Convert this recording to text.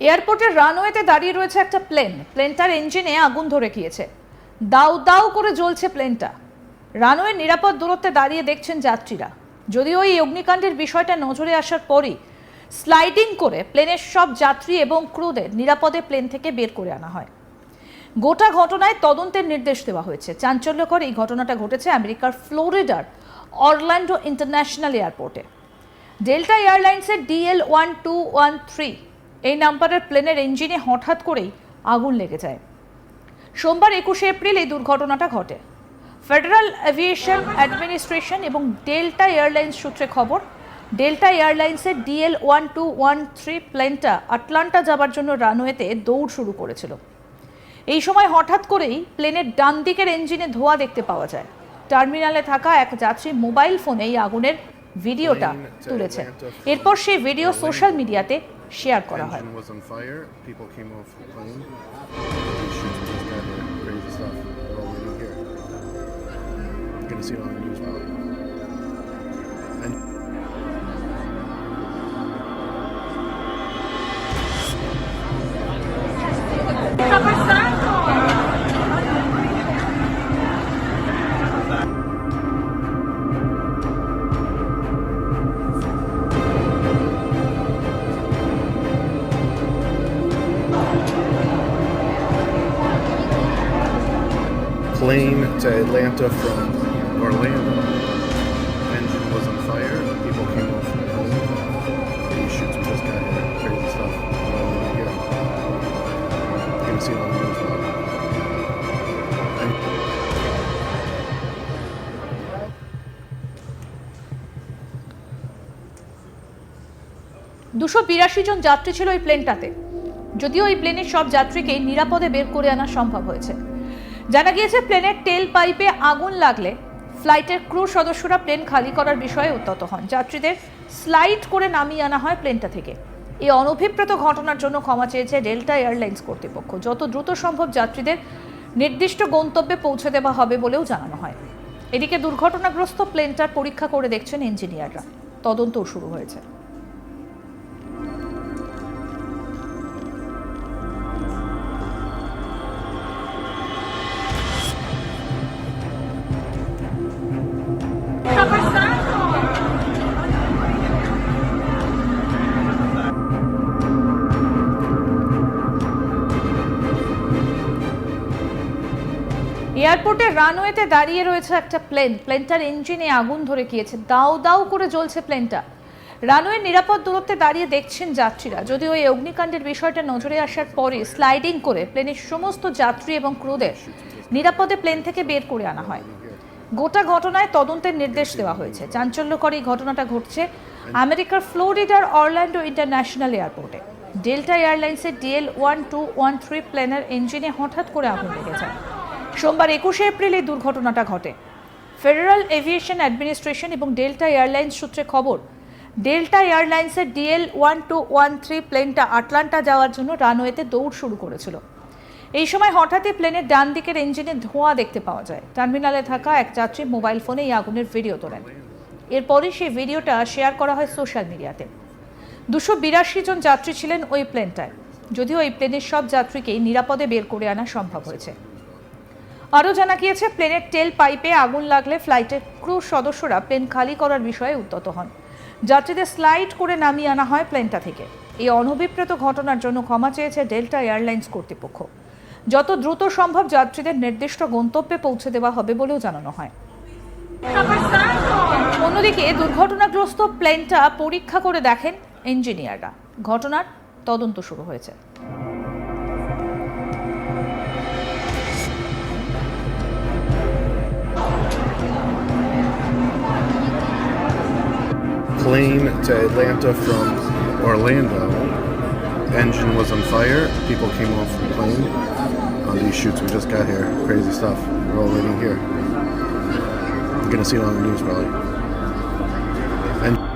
এয়ারপোর্টের রানওয়েতে দাঁড়িয়ে রয়েছে একটা প্লেন। প্লেনটার ইঞ্জিনে আগুন ধরে গিয়েছে। দাউ দাউ করে জ্বলছে প্লেনটা। রানওয়ে নিরাপদ দূরত্বে দাঁড়িয়ে দেখছেন যাত্রীরা। যদিও এই অগ্নিকাণ্ডের বিষয়টা নজরে আসার পরই স্লাইডিং করে প্লেনের সব যাত্রী এবং ক্রুদের নিরাপদে প্লেন থেকে বের করে আনা হয়। গোটা ঘটনায় তদন্তের নির্দেশ দেওয়া হয়েছে। চাঞ্চল্যকর এই ঘটনাটা ঘটেছে আমেরিকার ফ্লোরিডার অরল্যান্ডো ইন্টারন্যাশনাল এয়ারপোর্টে। ডেল্টা এয়ারলাইন্সের DL one two one three এই নাম্বারের প্লেনের ইঞ্জিনে হঠাৎ করেই আগুন লেগে যায়। সোমবার একুশে এপ্রিল এই দুর্ঘটনাটা ঘটে। ফেডারেল এভিয়েশন অ্যাডমিনিস্ট্রেশন এবং ডেল্টা এয়ারলাইন্স সূত্রে খবর ডেল্টা এয়ারলাইন্সের DL one two one three প্লেনটা আটলান্টা যাবার জন্য রানওয়েতে দৌড় শুরু করেছিল। এই সময় হঠাৎ করেই প্লেনের ডান দিকের ইঞ্জিনে ধোঁয়া দেখতে পাওয়া যায়। টার্মিনালে থাকা এক যাত্রী মোবাইল ফোনে এই আগুনের ভিডিওটা তুলেছেন এরপর সেই ভিডিও সোশ্যাল মিডিয়াতে শেয়ার করা হয় Engine was on fire. People came off the plane. These shoots were just kind of crazy stuff. We're all waiting here. You're gonna see it on the news probably. Plane to Atlanta from Orlando. Engine was on fire. People came off the plane. These shoots just kind of crazy stuff. Here. You're gonna see it on the news দুশো বিরাশি জন যাত্রী ছিল ওই প্লেনটাতে যদিও ওই প্লেনের সব যাত্রীকে নিরাপদে বের করে আনা সম্ভব হয়েছে জানা গিয়েছে, প্লেনের টেল পাইপে আগুন লাগলে ফ্লাইটের ক্রু সদস্যরা প্লেন খালি করার বিষয়ে উদ্যত হন। যাত্রীদের স্লাইড করে নামিয়ে আনা হয় প্লেনটা থেকে। এই অনভিপ্রেত ঘটনার জন্য ক্ষমা চেয়েছে ডেল্টা এয়ারলাইন্স কর্তৃপক্ষ। যত দ্রুত সম্ভব যাত্রীদের নির্দিষ্ট গন্তব্যে পৌঁছে দেওয়া হবে বলেও জানানো হয়। এদিকে দুর্ঘটনাগ্রস্ত প্লেনটার পরীক্ষা করে দেখছেন ইঞ্জিনিয়াররা। তদন্তও শুরু হয়েছে। এয়ারপোর্টের রানওয়েতে দাঁড়িয়ে রয়েছে একটা প্লেন। প্লেনটার ইঞ্জিনে আগুন ধরে গিয়েছে। দাউ দাউ করে জ্বলছে প্লেনটা। রানওয়ের নিরাপদ দূরত্বে দাঁড়িয়ে দেখছেন যাত্রীরা। যদিও এই অগ্নিকাণ্ডের বিষয়টা নজরে আসার পরে স্লাইডিং করে প্লেনের সমস্ত যাত্রী এবং ক্রুদের নিরাপদে প্লেন থেকে বের করে আনা হয়। গোটা ঘটনায় তদন্তের নির্দেশ দেওয়া হয়েছে। চাঞ্চল্যকর এই ঘটনাটা ঘটছে আমেরিকার ফ্লোরিডার অরল্যান্ডো ইন্টারন্যাশনাল এয়ারপোর্টে। ডেল্টা এয়ারলাইন্সের DL one two one three প্লেনের ইঞ্জিনে হঠাৎ করে আগুন লেগে যায়। সোমবার একুশে এপ্রিল এই দুর্ঘটনাটা ঘটে। ফেডারেল এভিয়েশন অ্যাডমিনিস্ট্রেশন এবং ডেল্টা এয়ারলাইন্স সূত্রে খবর ডেল্টা এয়ারলাইন্সের DL one two one three প্লেনটা আটলান্টা যাওয়ার জন্য রানওয়েতে দৌড় শুরু করেছিল। এই সময় হঠাৎই প্লেনের ডান দিকের ইঞ্জিনে ধোঁয়া দেখতে পাওয়া যায়। টার্মিনালে থাকা এক যাত্রী মোবাইল ফোনে এই আগুনের ভিডিও তোলেন। এরপরই সেই ভিডিওটা শেয়ার করা হয় সোশ্যাল মিডিয়াতে। দুশো বিরাশি জন যাত্রী ছিলেন ওই প্লেনটায়। যদিও এই প্লেনের সব যাত্রীকেই নিরাপদে বের করে আনা সম্ভব হয়েছে। আরও জানা গিয়েছে, প্লেনের টেল পাইপে আগুন লাগলে ফ্লাইটের ক্রু সদস্যরা প্লেন খালি করার বিষয়ে উদ্যত হন। যাত্রীদের স্লাইড করে নামিয়ে আনা হয় প্লেনটা থেকে। এই অনভিপ্রেত ঘটনার জন্য ক্ষমা চেয়েছে ডেল্টা এয়ারলাইন্স কর্তৃপক্ষ। যত দ্রুত সম্ভব যাত্রীদের নির্দিষ্ট গন্তব্যে পৌঁছে দেওয়া হবে বলেও জানানো হয়। অন্যদিকে, দুর্ঘটনাগ্রস্ত প্লেনটা পরীক্ষা করে দেখেন ইঞ্জিনিয়াররা। ঘটনার তদন্ত শুরু হয়েছে। To Atlanta from Orlando. Engine was on fire. People came off the plane. On these shoots we just got here. Crazy stuff. We're all waiting here. You're gonna see it on the news probably. And